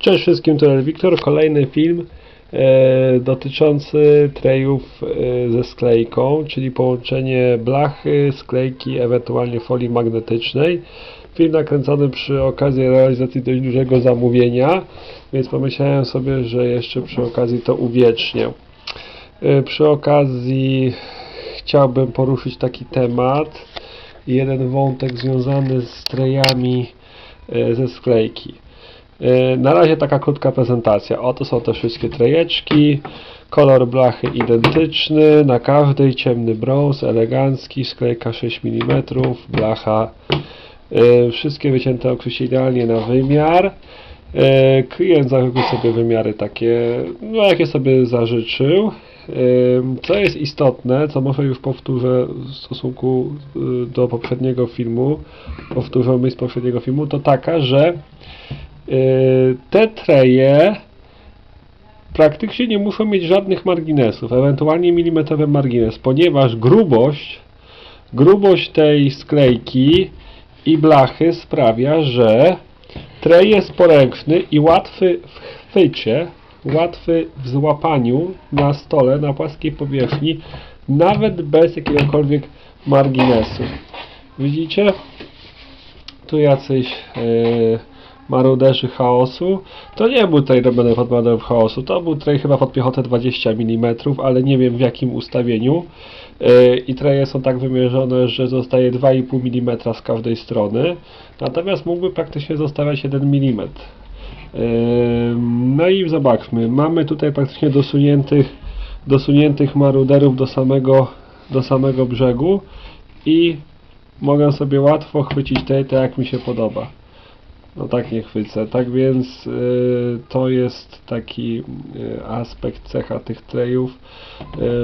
Cześć wszystkim, to Wiktor. Kolejny film e, dotyczący trejów e, ze sklejką, czyli połączenie blachy, sklejki, ewentualnie folii magnetycznej. Film nakręcony przy okazji realizacji dość dużego zamówienia, więc pomyślałem sobie, że jeszcze przy okazji to uwiecznię. E, przy okazji chciałbym poruszyć taki temat, jeden wątek związany z trejami e, ze sklejki. E, Na razie taka krótka prezentacja. Oto są te wszystkie trejeczki. Kolor blachy identyczny. Na każdej ciemny brąz, elegancki, sklejka 6 mm, blacha. e, Wszystkie wycięte oczywiście idealnie na wymiar. E, Klient zażyczył sobie wymiary takie, no jakie sobie zażyczył. Co jest istotne, co może już powtórzę w stosunku y, do poprzedniego filmu, powtórzę myśl z poprzedniego filmu, to taka, że te treje praktycznie nie muszą mieć żadnych marginesów, ewentualnie milimetrowy margines, ponieważ grubość, grubość tej sklejki i blachy sprawia, że trej jest poręczny i łatwy w chwycie, łatwy w złapaniu na stole, na płaskiej powierzchni, nawet bez jakiegokolwiek marginesu. Widzicie? Tu jacyś yy, maruderzy chaosu. To nie był trej robiony pod maruderów chaosu, to był trej chyba pod piechotę 20 mm, ale nie wiem w jakim ustawieniu. Yy, I treje są tak wymierzone, że zostaje 2,5 mm z każdej strony, natomiast mógłby praktycznie zostawiać 1 mm. Yy, No i zobaczmy, mamy tutaj praktycznie dosuniętych, dosuniętych maruderów do samego, do samego brzegu i mogę sobie łatwo chwycić tej, tak jak mi się podoba. No tak nie chwycę. Tak więc y, to jest taki y, aspekt, cecha tych trejów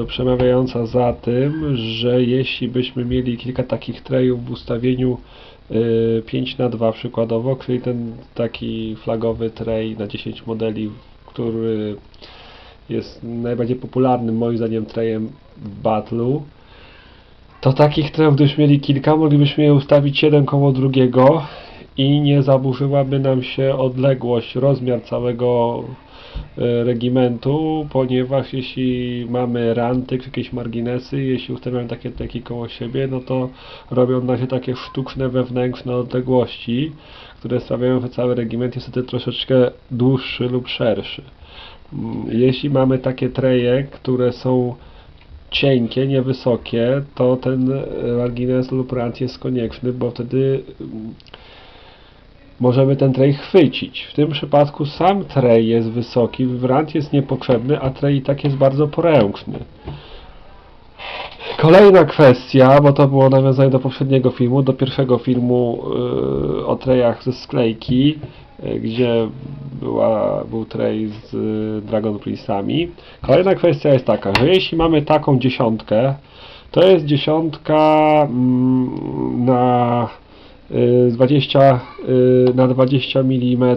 y, przemawiająca za tym, że jeśli byśmy mieli kilka takich trejów w ustawieniu y, 5 na 2 przykładowo, czyli ten taki flagowy trej na 10 modeli, który jest najbardziej popularnym moim zdaniem trejem w battlu, to takich trejów, gdybyśmy mieli kilka, moglibyśmy je ustawić jeden koło drugiego i nie zaburzyłaby nam się odległość, rozmiar całego e, regimentu, ponieważ jeśli mamy ranty, jakieś marginesy, jeśli ustawiamy takie teki koło siebie, no to robią nam się takie sztuczne wewnętrzne odległości, które sprawiają, że cały regiment jest wtedy troszeczkę dłuższy lub szerszy. Mm, Jeśli mamy takie treje, które są cienkie, niewysokie, to ten e, margines lub rant jest konieczny, bo wtedy mm, możemy ten trej chwycić. W tym przypadku sam trej jest wysoki, rant jest niepotrzebny, a trej i tak jest bardzo poręczny. Kolejna kwestia, bo to było nawiązanie do poprzedniego filmu, do pierwszego filmu yy, o trejach ze sklejki, yy, gdzie była, był trej z yy, Dragon Princesami. Kolejna kwestia jest taka, że jeśli mamy taką dziesiątkę, to jest dziesiątka mm, na 20 y, na 20 mm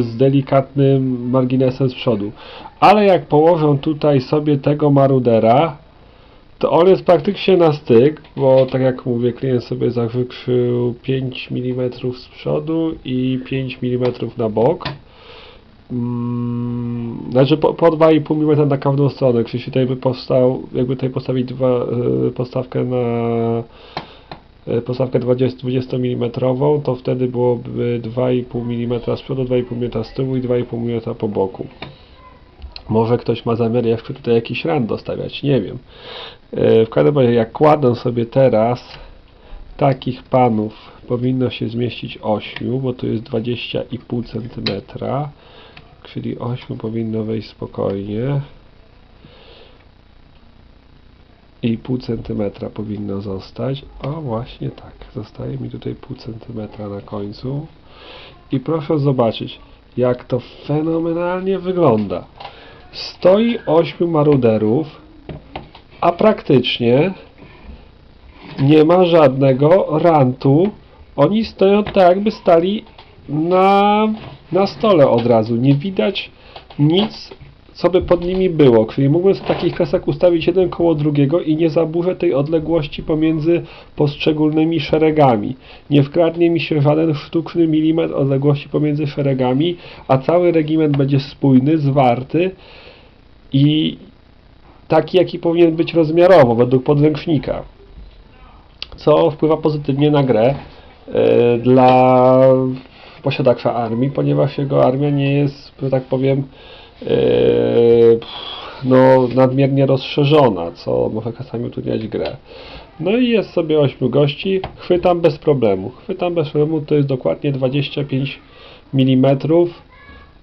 z delikatnym marginesem z przodu. Ale jak położę tutaj sobie tego marudera, to on jest praktycznie na styk, bo tak jak mówię, klient sobie zażyczył 5 mm z przodu i 5 mm na bok. Mm, znaczy po, po 2,5 mm na każdą stronę. Jeśli tutaj by powstał, jakby tutaj postawić dwa, y, postawkę na postawkę 20, 20 mm, to wtedy byłoby 2,5 mm z przodu, 2,5 mm z tyłu i 2,5 mm po boku. Może ktoś ma zamiar jeszcze tutaj jakiś rand dostawiać, nie wiem. E, W każdym razie, jak kładę sobie teraz takich panów, powinno się zmieścić 8, bo tu jest 20,5 cm, czyli 8 powinno wejść spokojnie. I pół centymetra powinno zostać. O, właśnie tak. Zostaje mi tutaj pół centymetra na końcu. I proszę zobaczyć, jak to fenomenalnie wygląda. Stoi 8 maruderów, a praktycznie nie ma żadnego rantu. Oni stoją tak, jakby stali na, na stole od razu. Nie widać nic co by pod nimi było. Czyli mógłbym z takich kresek ustawić jeden koło drugiego i nie zaburzę tej odległości pomiędzy poszczególnymi szeregami. Nie wkradnie mi się żaden sztuczny milimetr odległości pomiędzy szeregami, a cały regiment będzie spójny, zwarty i taki, jaki powinien być rozmiarowo, według podręcznika. Co wpływa pozytywnie na grę e, dla posiadacza armii, ponieważ jego armia nie jest, że tak powiem, no, nadmiernie rozszerzona, co może czasami utrudniać grę. No i jest sobie 8 gości, chwytam bez problemu. Chwytam bez problemu to jest dokładnie 25 mm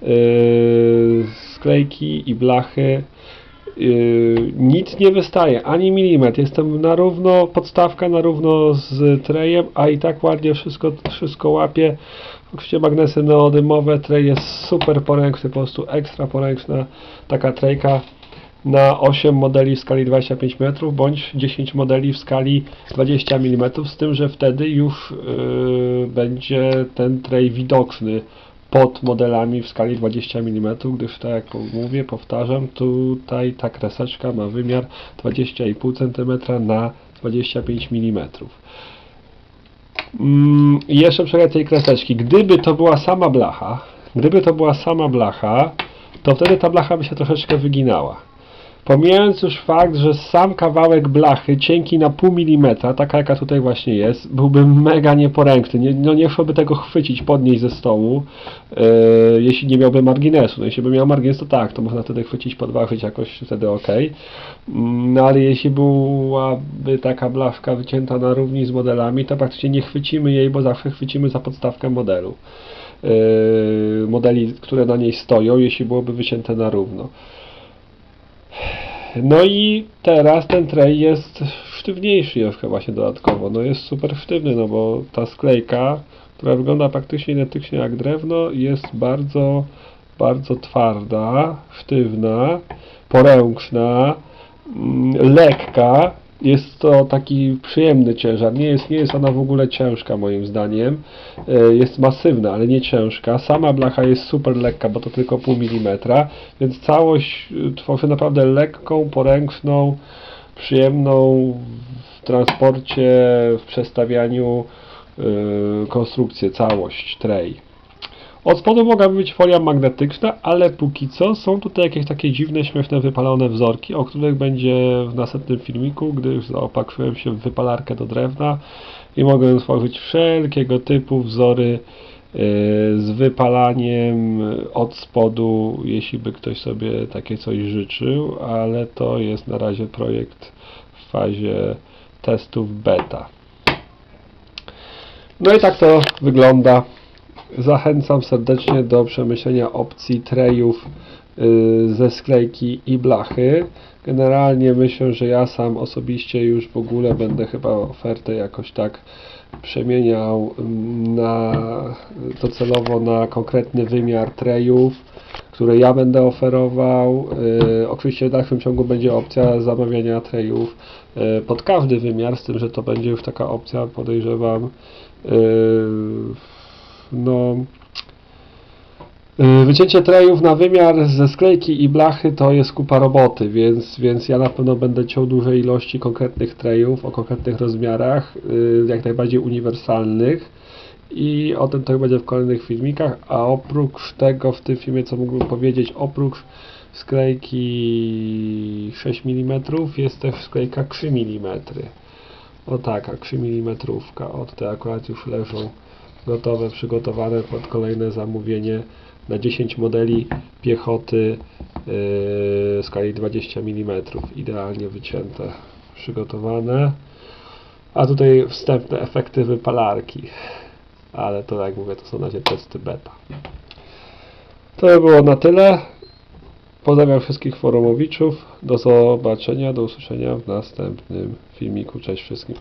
yy, sklejki i blachy. Yy, nic nie wystaje, ani milimetr. Jestem na równo, podstawka na równo z trejem, a i tak ładnie wszystko, wszystko łapie. Oczywiście magnesy neodymowe, trej jest super poręczny, po prostu ekstra poręczna taka trejka na 8 modeli w skali 25 metrów bądź 10 modeli w skali 20 mm, z tym, że wtedy już yy, będzie ten trej widoczny pod modelami w skali 20 mm, gdyż tak jak mówię, powtarzam, tutaj ta kreseczka ma wymiar 20,5 cm na 25 mm. Mm, jeszcze przegląd tej kreseczki. Gdyby to była sama blacha, gdyby to była sama blacha, to wtedy ta blacha by się troszeczkę wyginała. Pomijając już fakt, że sam kawałek blachy, cienki na pół milimetra, taka jaka tutaj właśnie jest, byłby mega nieporęczny. Nie, no nie szłoby tego chwycić, podnieść ze stołu, e, jeśli nie miałby marginesu. No jeśli by miał margines, to tak, to można wtedy chwycić, podważyć jakoś, wtedy ok. Mm, No ale jeśli byłaby taka blaszka wycięta na równi z modelami, to praktycznie nie chwycimy jej, bo zawsze chwycimy za podstawkę modelu. E, modeli, które na niej stoją, jeśli byłoby wycięte na równo. No i teraz ten tray jest sztywniejszy jeszcze właśnie dodatkowo. No jest super sztywny, no bo ta sklejka, która wygląda praktycznie identycznie jak drewno, jest bardzo, bardzo twarda, sztywna, poręczna, mm, lekka. Jest to taki przyjemny ciężar. Nie jest, nie jest ona w ogóle ciężka moim zdaniem. E, Jest masywna, ale nie ciężka. Sama blacha jest super lekka, bo to tylko pół milimetra, więc całość y, tworzy naprawdę lekką, poręczną, przyjemną w transporcie, w przestawianiu y, konstrukcję, całość, tray. Od spodu mogłaby być folia magnetyczna, ale póki co są tutaj jakieś takie dziwne, śmieszne, wypalone wzorki, o których będzie w następnym filmiku, gdy już zaopatrzyłem się w wypalarkę do drewna i mogę stworzyć wszelkiego typu wzory yy, z wypalaniem od spodu, jeśli by ktoś sobie takie coś życzył, ale to jest na razie projekt w fazie testów beta. No i tak to wygląda. Zachęcam serdecznie do przemyślenia opcji trejów y, ze sklejki i blachy. Generalnie myślę, że ja sam osobiście już w ogóle będę chyba ofertę jakoś tak przemieniał mm, na docelowo na konkretny wymiar trejów, które ja będę oferował. Y, Oczywiście w dalszym ciągu będzie opcja zamawiania trejów y, pod każdy wymiar, z tym, że to będzie już taka opcja, podejrzewam, no, y, wycięcie trejów na wymiar ze sklejki i blachy to jest kupa roboty, więc, więc ja na pewno będę ciął duże ilości konkretnych trejów o konkretnych rozmiarach, y, jak najbardziej uniwersalnych i o tym to będzie w kolejnych filmikach, a oprócz tego w tym filmie co mógłbym powiedzieć, oprócz sklejki 6 mm jest też sklejka 3 mm. O taka, 3 mm. O tutaj akurat już leżą gotowe, przygotowane pod kolejne zamówienie na 10 modeli piechoty yy, skali 20 mm. Idealnie wycięte, przygotowane. A tutaj wstępne efekty wypalarki. Ale to jak mówię, to są na razie testy beta. To by było na tyle. Pozdrawiam wszystkich forumowiczów. Do zobaczenia, do usłyszenia w następnym filmiku. Cześć wszystkim.